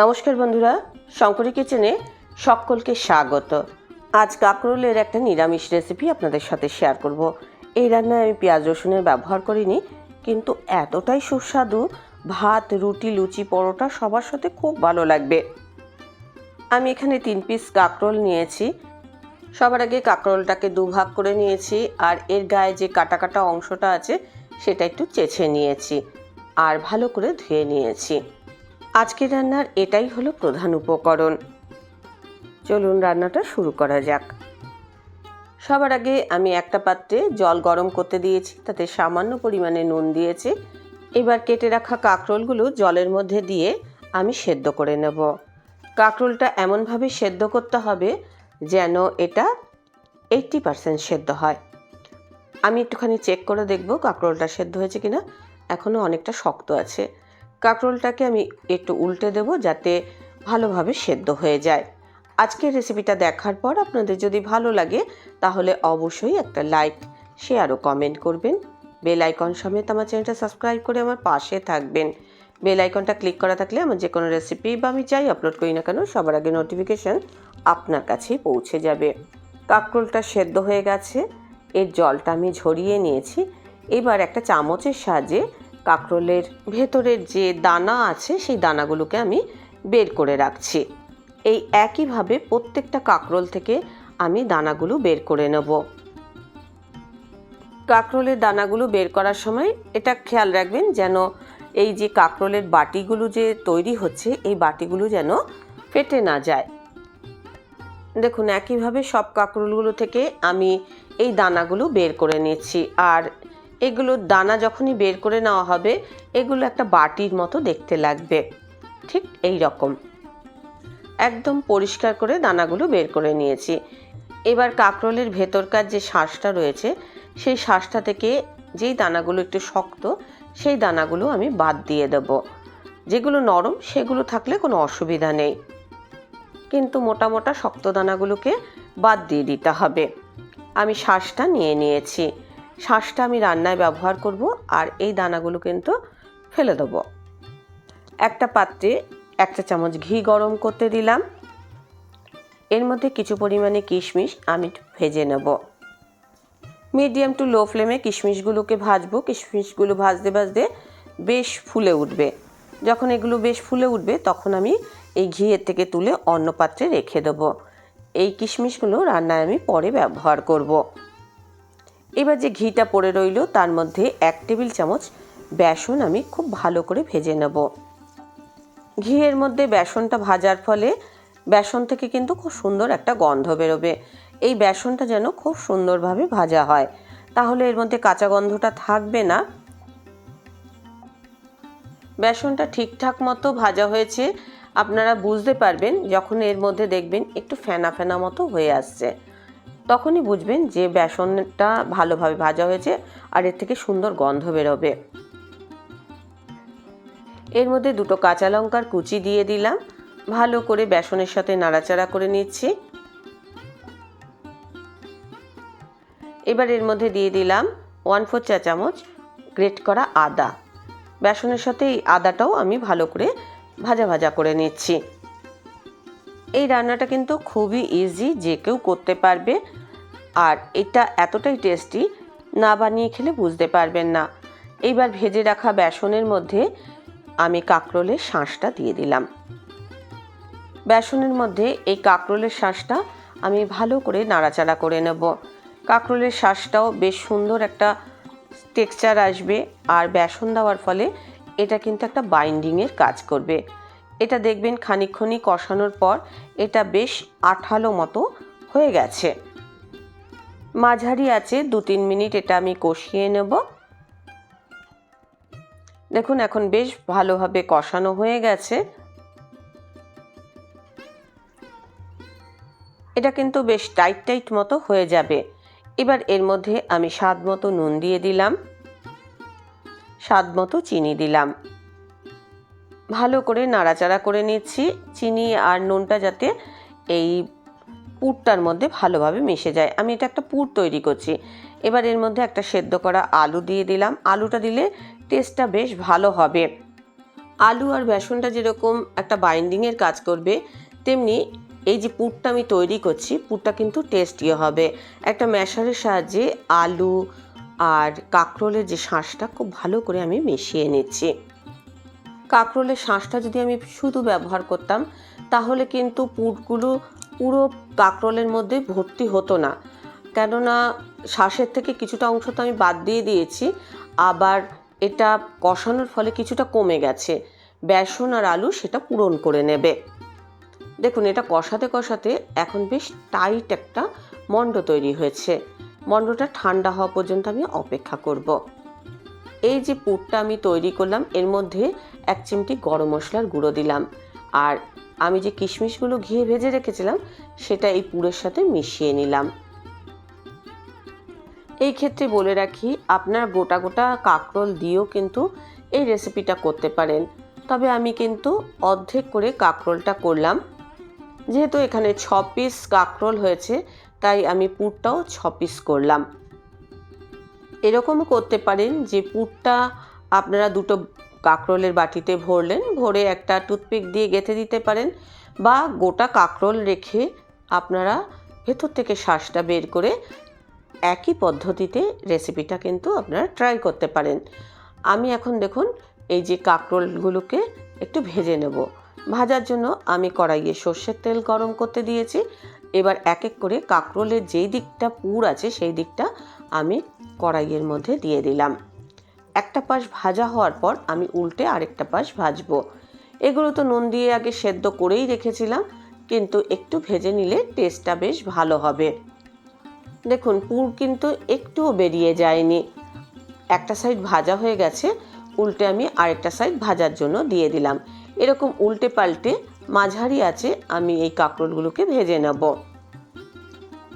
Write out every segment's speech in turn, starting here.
নমস্কার বন্ধুরা, শঙ্করী কিচেনে সকলকে স্বাগত। আজ কাঁকরোলের একটা নিরামিষ রেসিপি আপনাদের সাথে শেয়ার করব। এই রান্নায় আমি পেঁয়াজ রসুনের ব্যবহার করিনি, কিন্তু এতটাই সুস্বাদু, ভাত, রুটি, লুচি, পরোটা সবার সাথে খুব ভালো লাগবে। আমি এখানে তিন পিস কাঁকরোল নিয়েছি। সবার আগে কাঁকরোলটাকে দুভাগ করে নিয়েছি, আর এর গায়ে যে কাটা কাটা অংশটা আছে, সেটা একটু চেছে নিয়েছি, আর ভালো করে ধুয়ে নিয়েছি। আজকের রান্নার এটাই হলো প্রধান উপকরণ। চলুন রান্নাটা শুরু করা যাক। সবার আগে আমি একটা পাত্রে জল গরম করতে দিয়েছি, তাতে সামান্য পরিমাণে নুন দিয়েছি। এবার কেটে রাখা কাঁকরোলগুলো জলের মধ্যে দিয়ে আমি সেদ্ধ করে নেব। কাঁকরোলটা এমনভাবে সেদ্ধ করতে হবে যেন এটা এইটটি পারসেন্ট সেদ্ধ হয়। আমি একটুখানি চেক করে দেখব কাঁকরোলটা সেদ্ধ হয়েছে কিনা। এখনও অনেকটা শক্ত আছে। কাঁকরোলটাকে আমি একটু উল্টে দেব যাতে ভালোভাবে সেদ্ধ হয়ে যায়। আজকের রেসিপিটা দেখার পর আপনাদের যদি ভালো লাগে, তাহলে অবশ্যই একটা লাইক শেয়ার ও কমেন্ট করবেন। বেল আইকন সমেত আমার চ্যানেলটা সাবস্ক্রাইব করে আমার পাশে থাকবেন। বেল আইকনটা ক্লিক করা থাকলে আমার যে কোনো রেসিপি বা আমি যাই আপলোড করি না কেন, সবার আগে নোটিফিকেশান আপনার কাছেই পৌঁছে যাবে। কাঁকরোলটা সেদ্ধ হয়ে গেছে, এর জলটা আমি ঝরিয়ে নিয়েছি। এবার একটা চামচের সাহায্যে কাঁকরোলের ভেতরের যে দানা আছে, সেই দানাগুলোকে আমি বের করে রাখছি। এই একইভাবে প্রত্যেকটা কাঁকরোল থেকে আমি দানাগুলো বের করে নেব। কাঁকরোলের দানাগুলো বের করার সময় এটা খেয়াল রাখবেন যেন এই যে কাঁকরোলের বাটিগুলো যে তৈরি হচ্ছে, এই বাটিগুলো যেন ফেটে না যায়। দেখুন, একইভাবে সব কাঁকরোলগুলো থেকে আমি এই দানাগুলো বের করে নিচ্ছি আর এগুলো দানা যখনই বের করে নেওয়া হবে, এগুলো একটা বাটির মতো দেখতে লাগবে। ঠিক এই রকম। একদম পরিষ্কার করে দানাগুলো বের করে নিয়েছি। এবার কাঁকরোলের ভেতরকার যে শ্বাসটা রয়েছে, সেই শ্বাসটা থেকে যেই দানাগুলো একটু শক্ত, সেই দানাগুলো আমি বাদ দিয়ে দেব। যেগুলো নরম, সেগুলো থাকলে কোনো অসুবিধা নেই। কিন্তু মোটা মোটা শক্ত দানাগুলোকে বাদ দিয়ে দিতে হবে। আমি শ্বাসটা নিয়ে নিয়েছি। শ্বাসটা আমি রান্নায় ব্যবহার করব আর এই দানাগুলো কিন্তু ফেলে দেব। একটা পাত্রে একটা চামচ ঘি গরম করতে দিলাম। এর মধ্যে কিছু পরিমাণে কিশমিশ আমি ভেজে নেব। মিডিয়াম টু লো ফ্লেমে কিশমিশগুলোকে ভাজবো। কিশমিশগুলো ভাজতে ভাজতে বেশ ফুলে উঠবে। যখন এগুলো বেশ ফুলে উঠবে, তখন আমি এই ঘিয়ের থেকে তুলে অন্য পাত্রে রেখে দেবো। এই কিশমিশগুলো রান্নায় আমি পরে ব্যবহার করব। এবার যে ঘিটা পড়ে রইল, তার মধ্যে এক টেবিল চামচ বেসন আমি খুব ভালো করে ভেজে নেব। ঘিয়ের মধ্যে বেসনটা ভাজার ফলে বেসন থেকে কিন্তু খুব সুন্দর একটা গন্ধ বেরোবে। এই বেসনটা যেন খুব সুন্দরভাবে ভাজা হয়। তাহলে এর মধ্যে কাঁচা গন্ধটা থাকবে না। বেসনটা ঠিকঠাক মতো ভাজা হয়েছে। আপনারা বুঝতে পারবেন, যখন এর মধ্যে দেখবেন একটু ফেনা ফেনা মতো হয়ে আসছে। তখনই বুঝবেন যে বেসনটা ভালোভাবে ভাজা হয়েছে আর এর থেকে সুন্দর গন্ধ বেরোবে। এর মধ্যে দুটো কাঁচা লঙ্কার কুচি দিয়ে দিলাম। ভালো করে বেসনের সাথে নাড়াচাড়া করে নিচ্ছি। এবার এর মধ্যে দিয়ে দিলাম ওয়ান ফোর চা চামচ গ্রেট করা আদা। বেসনের সাথে এই আদাটাও আমি ভালো করে ভাজা ভাজা করে নিচ্ছি। এই রান্নাটা কিন্তু খুবই ইজি যে কেউ করতে পারবে। আর এটা এতটাই টেস্টি না বানিয়ে খেলে বুঝতে পারবেন না। এইবার ভেজে রাখা বেসনের মধ্যে আমি কাঁকরোলের শাঁসটা দিয়ে দিলাম। বেসনের মধ্যে এই কাঁকরোলের শাঁসটা আমি ভালো করে নাড়াচাড়া করে নেব। কাঁকরোলের শাঁসটাও বেশ সুন্দর একটা টেক্সচার আসবে, আর বেসন দেওয়ার ফলে এটা কিন্তু একটা বাইন্ডিংয়ের কাজ করবে। এটা দেখবেন খানিক্ষণই কষানোর পর এটা বেশ আঠালো মতো হয়ে গেছে। মাঝারি আছে দু তিন মিনিট এটা আমি কষিয়ে নেব। দেখুন, এখন বেশ ভালোভাবে কষানো হয়ে গেছে। এটা কিন্তু বেশ টাইট টাইট মতো হয়ে যাবে। এবার এর মধ্যে আমি স্বাদ মতো নুন দিয়ে দিলাম। স্বাদ মতো চিনি দিলাম। ভালো করে নাড়াচাড়া করে নিচ্ছি। চিনি আর নুনটা যাতে এই পুরটার মধ্যে ভালোভাবে মিশে যায়। আমি এটা একটা পুর তৈরি করছি। এবার এর মধ্যে একটা সেদ্ধ করা আলু দিয়ে দিলাম। আলুটা দিলে টেস্টটা বেশ ভালো হবে। আলু আর বেসনটা যেরকম একটা বাইন্ডিংয়ের কাজ করবে, তেমনি এই যে পুরটা আমি তৈরি করছি, পুরটা কিন্তু টেস্টিও হবে। একটা ম্যাশারের সাহায্যে আলু আর কাঁকরোলের যে শাঁসটা খুব ভালো করে আমি মিশিয়ে নিচ্ছি। কাঁকরোলের শাঁসটা যদি আমি শুধু ব্যবহার করতাম, তাহলে কিন্তু পুরগুলো পুরো কাঁকরোলের মধ্যে ভর্তি হতো না। কেননা শ্বাসের থেকে কিছুটা অংশ তো আমি বাদ দিয়ে দিয়েছি, আবার এটা কষানোর ফলে কিছুটা কমে গেছে। বেসন আর আলু সেটা পূরণ করে নেবে। দেখুন, এটা কষাতে কষাতে এখন বেশ টাইট একটা মণ্ড তৈরি হয়েছে। মণ্ডটা ঠান্ডা হওয়া পর্যন্ত আমি অপেক্ষা করব। এই যে পুরটা আমি তৈরি করলাম, এর মধ্যে এক চিমটি গরম মশলার গুঁড়ো দিলাম। আর আমি যে কিশমিশগুলো ঘিয়ে ভেজে রেখেছিলাম, সেটা এই পুরের সাথে মিশিয়ে নিলাম। এই ক্ষেত্রে বলে রাখি, আপনার গোটা গোটা কাঁকরোল দিয়েও কিন্তু এই রেসিপিটা করতে পারেন। তবে আমি কিন্তু অর্ধেক করে কাঁকরোলটা করলাম। যেহেতু এখানে ছ পিস কাঁকরোল হয়েছে, তাই আমি পুরটাও ছ পিস করলাম। এরকমও করতে পারেন যে পুরটা আপনারা দুটো কাঁকরোলের বাটিতে ভরলেন, ভরে একটা টুথপিক দিয়ে গেঁথে দিতে পারেন বা গোটা কাঁকরোল রেখে আপনারা ভেতর থেকে শ্বাসটা বের করে একই পদ্ধতিতে রেসিপিটা কিন্তু আপনারা ট্রাই করতে পারেন। আমি এখন দেখুন এই যে কাঁকরোলগুলোকে একটু ভেজে নেব। ভাজার জন্য আমি কড়াইয়ে সর্ষের তেল গরম করতে দিয়েছি। এবার এক এক করে কাঁকরোলের যেই দিকটা পুর আছে সেই দিকটা আমি কড়াইয়ের মধ্যে দিয়ে দিলাম। একটা পাশ ভাজা হওয়ার পর আমি উল্টে আরেকটা পাশ ভাজবো। এগুলো তো নুন দিয়ে আগে সেদ্ধ করেই রেখেছিলাম, কিন্তু একটু ভেজে নিলে টেস্টটা বেশ ভালো হবে। দেখুন, পুর কিন্তু একটুও বেরিয়ে যায়নি। একটা সাইড ভাজা হয়ে গেছে, উল্টে আমি আরেকটা সাইড ভাজার জন্য দিয়ে দিলাম। এরকম উল্টে পাল্টে মাঝারি আছে, আমি এই কাঁকরোলগুলোকে ভেজে নেব।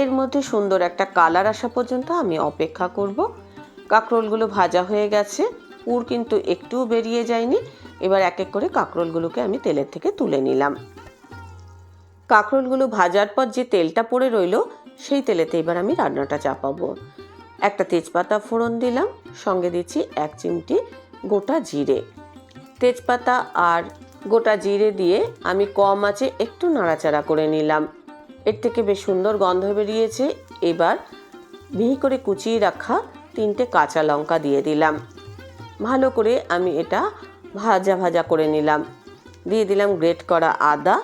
এর মধ্যে সুন্দর একটা কালার আসা পর্যন্ত আমি অপেক্ষা করব। কাঁকরোলগুলো ভাজা হয়ে গেছে। পুর কিন্তু একটুও বেরিয়ে যায়নি। এবার এক এক করে কাঁকরোলগুলোকে আমি তেলের থেকে তুলে নিলাম। কাঁকরোলগুলো ভাজার পর যে তেলটা পড়ে রইল, সেই তেলেতে এবার আমি রান্নাটা চাপাবো। একটা তেজপাতা ফোড়ন দিলাম, সঙ্গে দিচ্ছি এক চিমটি গোটা জিরে। তেজপাতা আর গোটা জিরে দিয়ে আমি কম আছে একটু নাড়াচাড়া করে নিলাম। এর থেকে বেশ সুন্দর গন্ধ বেরিয়েছে। এবার মিহি করে কুচিয়ে রাখা তিনটে কাঁচা লঙ্কা দিয়ে দিলাম। ভালো করে আমি এটা ভাজা ভাজা করে নিলাম। দিয়ে দিলাম গ্রেট করা আদা।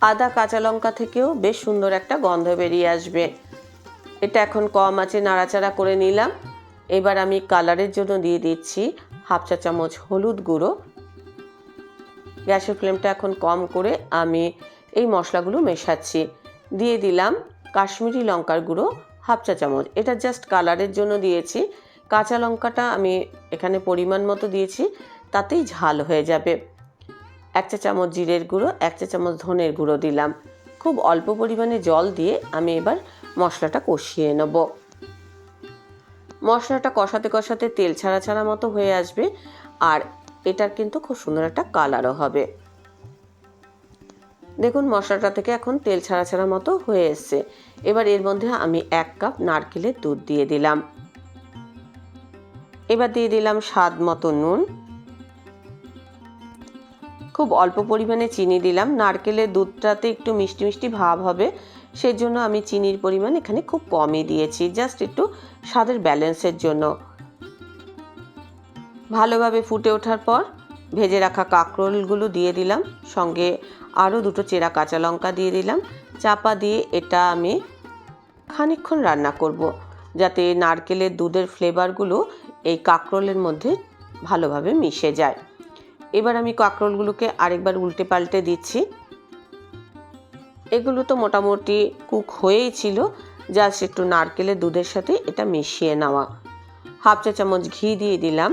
আদা কাঁচা লঙ্কা থেকেও বেশ সুন্দর একটা গন্ধ বেরিয়ে আসবে। এটা এখন কম আছে, নাড়াচাড়া করে নিলাম। এবার আমি কালারের জন্য দিয়ে দিচ্ছি হাফ চা চামচ হলুদ গুঁড়ো। গ্যাসের ফ্লেমটা এখন কম করে আমি এই মশলাগুলো মেশাচ্ছি। দিয়ে দিলাম কাশ্মীরি লঙ্কার গুঁড়ো হাফ চা চামচ। এটা জাস্ট কালারের জন্য দিয়েছি। কাঁচা লঙ্কাটা আমি এখানে পরিমাণ মতো দিয়েছি। তাতেই ঝাল হয়ে যাবে। এক চা চামচ জিরের গুঁড়ো, এক চা চামচ ধনের গুঁড়ো দিলাম। খুব অল্প পরিমাণে জল দিয়ে আমি এবার মশলাটা কষিয়ে নেব। মশলাটা কষাতে কষাতে তেল ছাড়া ছাড়া মতো হয়ে আসবে। আর এটার কিন্তু খুব সুন্দর একটা কালারও হবে। দেখুন, মশলাটা থেকে এখন তেল ছাড়া ছাড়া মতো হয়ে এসছে। এবার এর মধ্যে আমি এক কাপ নারকেলের দুধ দিয়ে দিলাম। এবার দিয়ে দিলাম স্বাদ মতো নুন। খুব অল্প পরিমাণে চিনি দিলাম। নারকেলের দুধটাতে একটু মিষ্টি মিষ্টি ভাব হবে সেই জন্য আমি চিনির পরিমাণ এখানে খুব কমই দিয়েছি, জাস্ট একটু স্বাদের ব্যালেন্সের জন্য। ভালোভাবে ফুটে ওঠার পর ভেজে রাখা কাঁকরোলগুলো দিয়ে দিলাম, সঙ্গে আরও দুটো চেরা কাঁচা লঙ্কা দিয়ে দিলাম। চাপা দিয়ে এটা আমি খানিকক্ষণ রান্না করব, যাতে নারকেলের দুধের ফ্লেভারগুলো এই কাঁকরোলের মধ্যে ভালোভাবে মিশে যায়। এবার আমি কাঁকরোলগুলোকে আরেকবার উল্টে পাল্টে দিচ্ছি। এগুলো তো মোটামুটি কুক হয়েই ছিল, জাস্ট একটু নারকেলের দুধের সাথে এটা মিশিয়ে নেওয়া। হাফ চা চামচ ঘি দিয়ে দিলাম।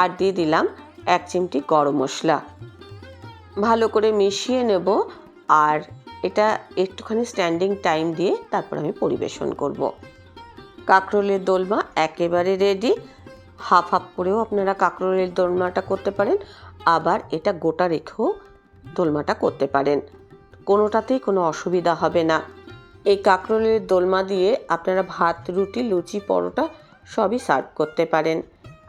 আর দিয়ে দিলাম এক চিমটি গরম মশলা। ভালো করে মিশিয়ে নেব আর এটা একটুখানি স্ট্যান্ডিং টাইম দিয়ে তারপর আমি পরিবেশন করব। কাঁকরোলের দোলমা একেবারে রেডি হাফ হাফ করেও আপনারা কাঁকরোলের দোলমাটা করতে পারেন, আবার এটা গোটা রেখেও দোলমাটা করতে পারেন। কোনোটাতেই কোনো অসুবিধা হবে না। এই কাঁকরোলের দোলমা দিয়ে আপনারা ভাত, রুটি, লুচি, পরোটা সবই সার্ভ করতে পারেন।